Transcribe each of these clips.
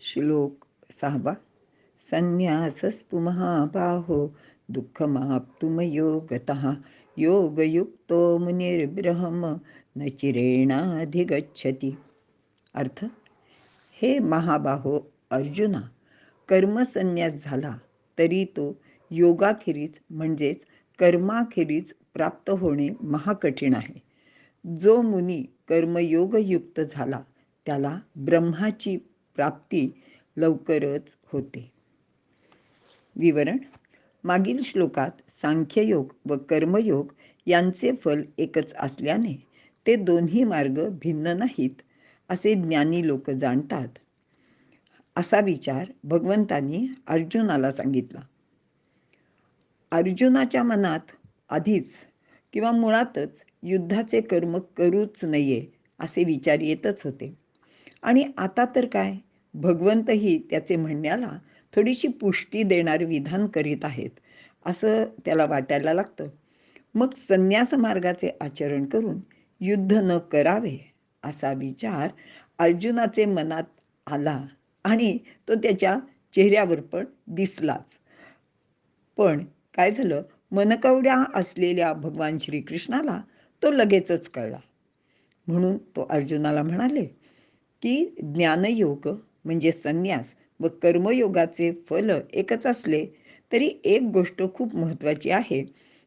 श्लोक सहावा संन्यासस्तु महाबाहो दुःखमाप्तुमयोगतः योगयुक्तो मुनिर्ब्रह्म न चिरेणाधिगच्छति। अर्थ हे महाबाहो अर्जुना कर्मसन्यास झाला तरी तो योगाखेरीज म्हणजेच कर्माखेरीज प्राप्त होणे महाकठीण आहे. जो मुनी कर्मयोगयुक्त झाला त्याला ब्रह्माची प्राप्ती लवकरच होते. विवरण. मागील श्लोकात सांख्ययोग व कर्मयोग यांचे फल एकच असल्याने ते दोन्ही मार्ग भिन्न नाहीत असे ज्ञानी लोक जाणतात. असा विचार भगवंतांनी अर्जुनाला सांगितला. अर्जुनाच्या मनात आधीच किंवा मुळातच युद्धाचे कर्म करूच नये असे विचार येतच होते. आणि आता तर काय? भगवंतही त्याचे म्हणण्याला थोडीशी पुष्टी देणारे विधान करीत आहेत असं त्याला वाटायला लागतं. मग संन्यास मार्गाचे आचरण करून युद्ध न करावे असा विचार अर्जुनाचे मनात आला आणि तो त्याच्या चेहऱ्यावर पण दिसलाच. पण काय झालं? मनकवड्या असलेल्या भगवान श्रीकृष्णाला तो लगेचच कळला. म्हणून तो अर्जुनाला म्हणाले की ज्ञानयोग म्हणजे संन्यास व कर्मयोगाचे फल एकच असले तरी एक गोष्ट खूप महत्त्वाची आहे.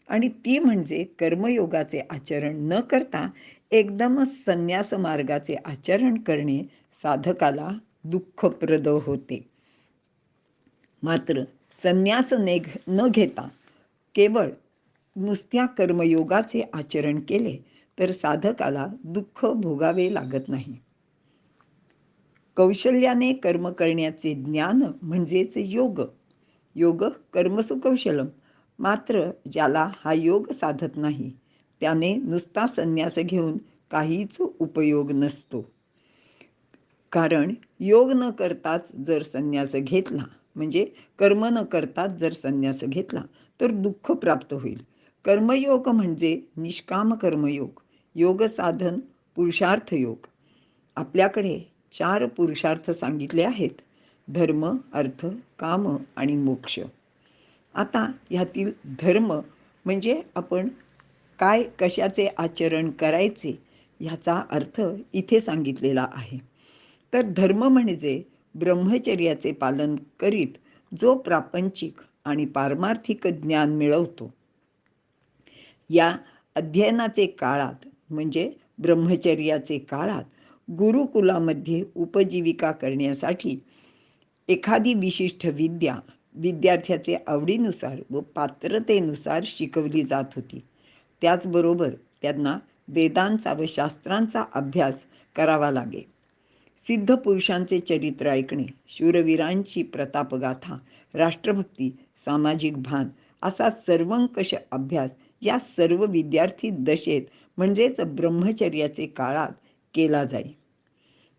आणि ती म्हणजे कर्मयोगाचे आचरण न करता एकदमच संन्यास मार्गाचे आचरण करणे साधकाला दुःखप्रद होते. मात्र संन्यास ने न घेता केवळ नुसत्या कर्मयोगाचे आचरण केले तर साधकाला दुःख भोगावे लागत नाही. कौशल्याने कर्म करण्याचे ज्ञान म्हणजेच योग. योग कर्मसुकौशलम मात्र ज्याला हा योग साधत नाही त्याने नुसता संन्यास घेऊन काहीच उपयोग नसतो. कारण योग न करताच जर संन्यास घेतला म्हणजे कर्म न करताच जर संन्यास घेतला तर दुःख प्राप्त होईल. कर्मयोग म्हणजे निष्काम कर्मयोग. योग साधन पुरुषार्थ योग. आपल्याकडे चार पुरुषार्थ सांगितले आहेत. धर्म अर्थ काम आणि मोक्ष. आता ह्यातील धर्म म्हणजे आपण काय कशाचे आचरण करायचे ह्याचा अर्थ इथे सांगितलेला आहे. तर धर्म म्हणजे ब्रह्मचर्याचे पालन करीत जो प्रापंचिक आणि पारमार्थिक ज्ञान मिळवतो. या अध्ययनाचे काळात म्हणजे ब्रह्मचर्याचे काळात गुरुकुलामध्ये उपजीविका करण्यासाठी एखादी विशिष्ट विद्या विद्यार्थ्याचे आवडीनुसार व पात्रतेनुसार शिकवली जात होती. त्याचबरोबर त्यांना वेदांचा व शास्त्रांचा अभ्यास करावा लागे. सिद्ध पुरुषांचे चरित्र ऐकणे शूरवीरांची प्रतापगाथा राष्ट्रभक्ती सामाजिक भान असा सर्वंकष अभ्यास या सर्व विद्यार्थी दशेत म्हणजेच ब्रह्मचर्याचे काळात केला जाई.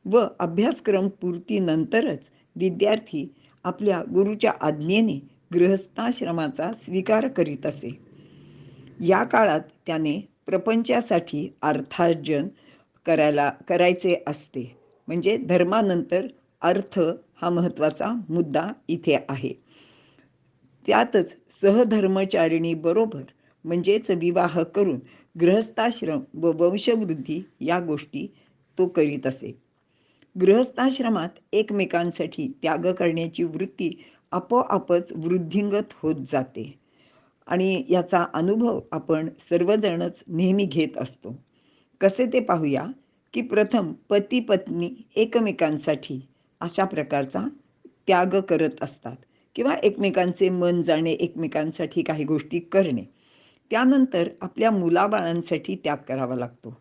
व अभ्यासक्रम पूर्तीनंतरच विद्यार्थी आपल्या गुरुच्या आज्ञेने गृहस्थाश्रमाचा स्वीकार करीत असे. या काळात त्याने प्रपंचासाठी अर्थार्जन करायला करायचे असते. म्हणजे धर्मानंतर अर्थ हा महत्त्वाचा मुद्दा इथे आहे. त्यातच सहधर्मचारिणी बरोबर म्हणजेच विवाह करून गृहस्थाश्रम व वंशवृद्धी या गोष्टी तो करीत असे. गृहस्थाश्रमात एकमेकांसाठी त्याग करण्याची वृत्ती आपोआपच वृद्धिंगत होत जाते. आणि याचा अनुभव आपण सर्वजणच नेहमी घेत असतो. कसे ते पाहूया? की प्रथम पती पत्नी एकमेकांसाठी अशा प्रकारचा त्याग करत असतात किंवा एकमेकांचे मन जाणे एकमेकांसाठी काही गोष्टी करणे. त्यानंतर आपल्या मुलाबाळांसाठी त्याग करावा लागतो.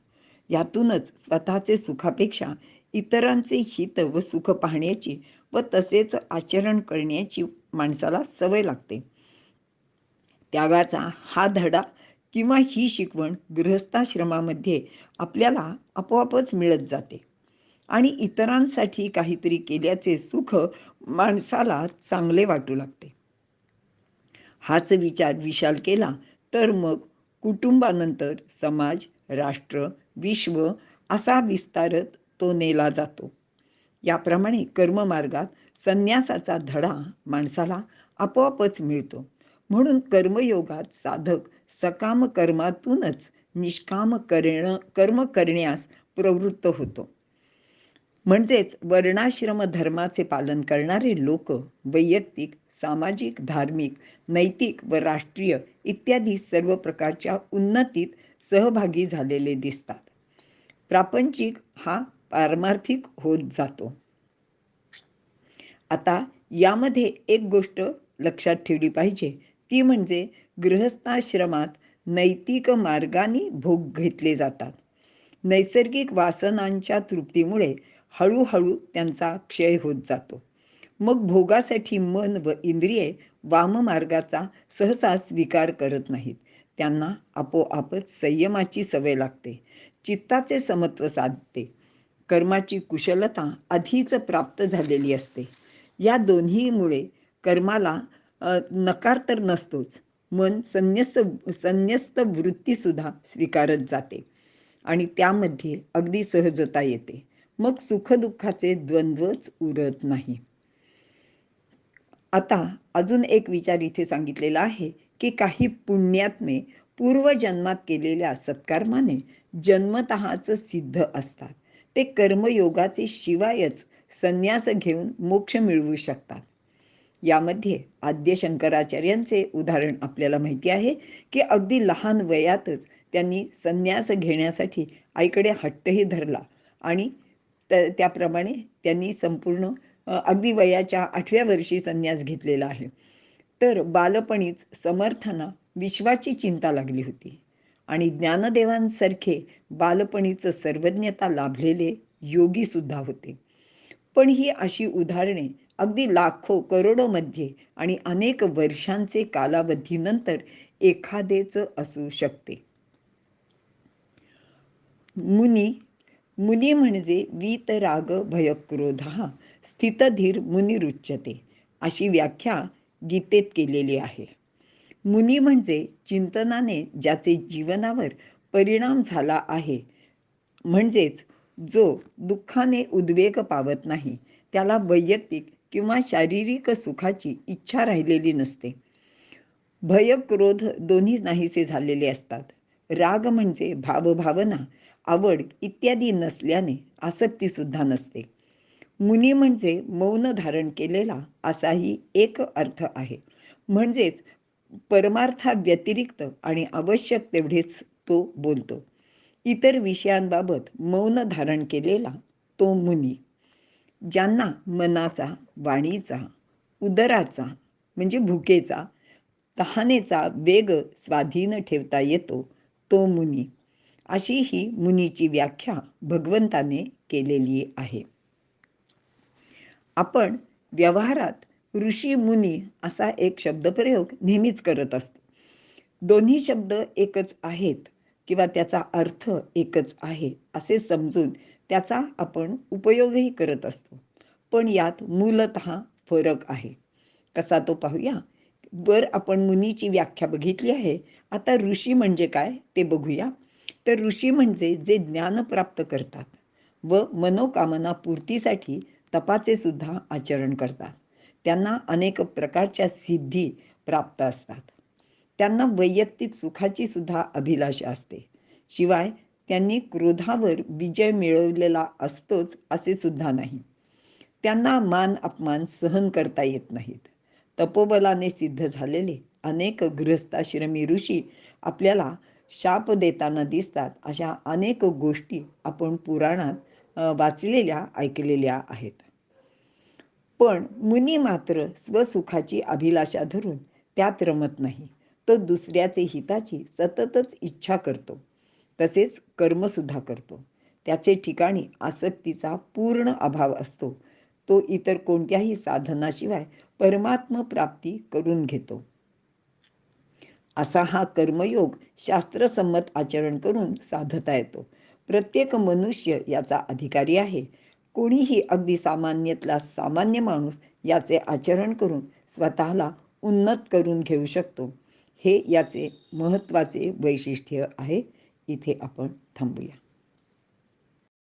यातूनच स्वतःचे सुखापेक्षा इतरांचे हित व सुख पाहण्याची व तसेच आचरण करण्याची माणसाला सवय लागते. त्यागाचा हा धडा किंवा ही शिकवण गृहस्थाश्रमामध्ये आपल्याला आपोआपच मिळत जाते. आणि इतरांसाठी काहीतरी केल्याचे सुख माणसाला चांगले वाटू लागते. हाच विचार विशाल केला तर मग कुटुंबानंतर समाज राष्ट्र विश्व असा विस्तारत तो नेला जातो. याप्रमाणे कर्ममार्गात संन्यासाचा धडा माणसाला आपोआपच मिळतो. म्हणून कर्मयोगात साधक सकाम कर्मातूनच निष्काम करण कर्म करण्यास प्रवृत्त होतो. म्हणजेच वर्णाश्रम धर्माचे पालन करणारे लोक वैयक्तिक सामाजिक धार्मिक नैतिक व राष्ट्रीय इत्यादी सर्व प्रकारच्या उन्नतीत सहभागी झालेले दिसतात. प्रापंचिक हा पारमार्थिक होत जातो. आता यामध्ये एक गोष्ट लक्षात ठेवली पाहिजे. ती म्हणजे गृहस्थाश्रमात नैतिक मार्गाने भोग घेतले जातात. नैसर्गिक वासनांच्या तृप्तीमुळे हळूहळू त्यांचा क्षय होत जातो. मग भोगासाठी मन व इंद्रिये वाममार्गाचा सहसा स्वीकार करत नाहीत. त्यांना आपोआपच संयमाची सवय लागते. चित्ताचे समत्व साधते. कर्माची कुशलता आधीच प्राप्त झालेली असते. या दोन्हीमुळे कर्माला नकार तर नसतोच मन संन्यस्त संन्यस्त वृत्तीसुद्धा स्वीकारत जाते आणि त्यामध्ये अगदी सहजता येते. मग सुखदुःखाचे द्वंद्वच उरत नाही. आता अजून एक विचार इथे सांगितलेला आहे की काही पुण्यात्मे पूर्वजन्मात केलेल्या सत्कर्माने जन्मतःच सिद्ध असतात. ते कर्मयोगाचे शिवायच संन्यास घेऊन मोक्ष मिळवू शकतात. यामध्ये आद्य शंकराचार्यांचे उदाहरण आपल्याला माहिती आहे की अगदी लहान वयातच त्यांनी संन्यास घेण्यासाठी आईकडे हट्टही धरला आणि त्याप्रमाणे त्यांनी संपूर्ण अगदी वयाच्या आठव्या वर्षी संन्यास घेतलेला आहे. तर बालपणीच समर्थांना विश्वाची चिंता लागली होती. आणि ज्ञानदेवांसारखे बालपणीचं सर्वज्ञता लाभलेले योगी सुद्धा होते. पण ही अशी उदाहरणे अगदी लाखो करोडोमध्ये आणि अनेक वर्षांचे कालावधीनंतर एखादेच असू शकते. मुनी मुनी म्हणजे वीतराग भयक्रोध स्थितधीर मुनिरुच्यते अशी व्याख्या गीतेत केलेली आहे. मुनी म्हणजे चिंतनाने ज्याचे जीवनावर परिणाम झाला आहे. म्हणजेच जो दुःखाने उद्वेग पावत नाही त्याला वैयक्तिक किंवा शारीरिक सुखाची इच्छा राहिलेली नसते. भय क्रोध दोन्ही नाहीसे झालेले असतात. राग म्हणजे भावभावना आवड इत्यादी नसल्याने आसक्तीसुद्धा नसते. मुनी म्हणजे मौन धारण केलेला असाही एक अर्थ आहे. म्हणजेच परमार्था व्यतिरिक्त आणि आवश्यक तेवढेच तो बोलतो. इतर विषयांबाबत मौन धारण केलेला तो मुनी ज्यांना मनाचा वाणीचा उदराचा म्हणजे भुकेचा तहानेचा वेग स्वाधीन ठेवता येतो तो मुनी. अशी ही मुनीची व्याख्या भगवंताने केलेली आहे. आपण व्यवहारात ऋषी मुनी असा एक शब्दप्रयोग नेहमीच करत असतो. दोन्ही शब्द एकच आहेत किंवा त्याचा अर्थ एकच आहे असे समजून त्याचा आपण उपयोगही करत असतो. पण यात मूलत फरक आहे. कसा तो पाहूया? वर आपण मुनीची व्याख्या बघितली आहे. आता ऋषी म्हणजे काय ते बघूया. तर ऋषी म्हणजे जे ज्ञान प्राप्त करतात व मनोकामना पूर्तीसाठी तपाचे सुद्धा आचरण करतात. त्यांना अनेक प्रकारच्या सिद्धी प्राप्त असतात. त्यांना वैयक्तिक सुखाची सुद्धा अभिलाषा असते. शिवाय त्यांनी क्रोधावर विजय मिळवलेला असतोच असे सुद्धा नाही. त्यांना मान अपमान सहन करता येत नाहीत. तपोबलाने सिद्ध झालेले अनेक गृहस्थाश्रमी ऋषी आपल्याला शाप देताना दिसतात अशा अनेक गोष्टी आपण पुराणात वाचलेल्या ऐकलेल्या आहेत. पण मुनी मात्र स्वसुखाची अभिलाषा धरून त्यात रमत नाही. तो दुसऱ्याचे हिताची सततच इच्छा करतो. तसेच कर्मसुद्धा करतो. त्याचे ठिकाणी आसक्तीचा पूर्ण अभाव असतो. तो इतर कोणत्याही साधनाशिवाय परमात्म प्राप्ती करून घेतो. असा हा कर्मयोग शास्त्रसंमत आचरण करून साधता येतो. प्रत्येक मनुष्य याचा अधिकारी आहे. कोणीही अगदी सामान्यतला सामान्य माणूस याचे आचरण करून स्वतःला उन्नत करून घेऊ शकतो. हे याचे महत्त्वाचे वैशिष्ट्य आहे. इथे आपण थांबूया.